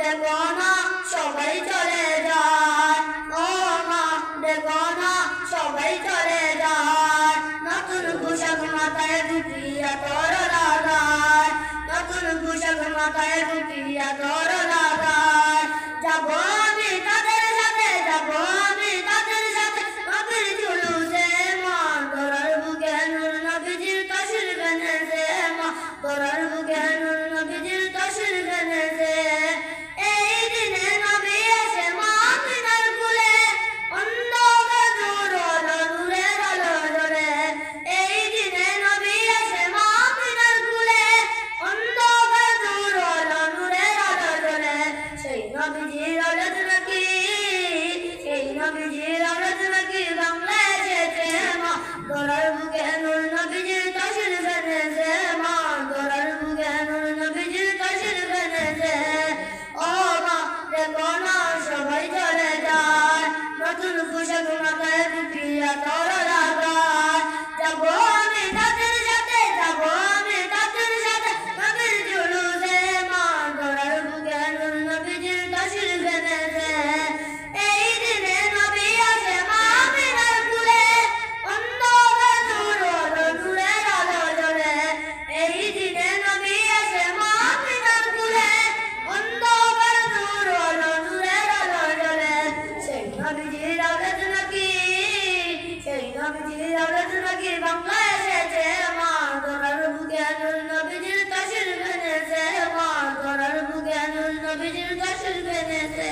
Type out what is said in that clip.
দেখো না সবাই চলে যায়। ও মা দেখো না সবাই চলে যায়। নতুন পোশাক মাথায় দুটিয়া তর লাগায় নতুন পোশাক মাথায় দুটিয়া তর লাগায় যাব আমি তাদের সাথে, যাব আমি তাদের সাথে। নবীর জুলুসে মা তোরার বুকে নুর, নবীজির কাশির বেঁধেছে মা তোরার নবীজির আওলাদ নাকি? এই নবীজির আওলাদ নাকি বাংলায় যেতে মা? যে আলোচনাকে সেই নবীজির আলোচনাকে বাংলায় এসেছে আমার ধরার বুকে আনুল নবীজির কাশের বেনেছে আমার ধরার বুকে আনুল নবীজির কাশের বেনেছে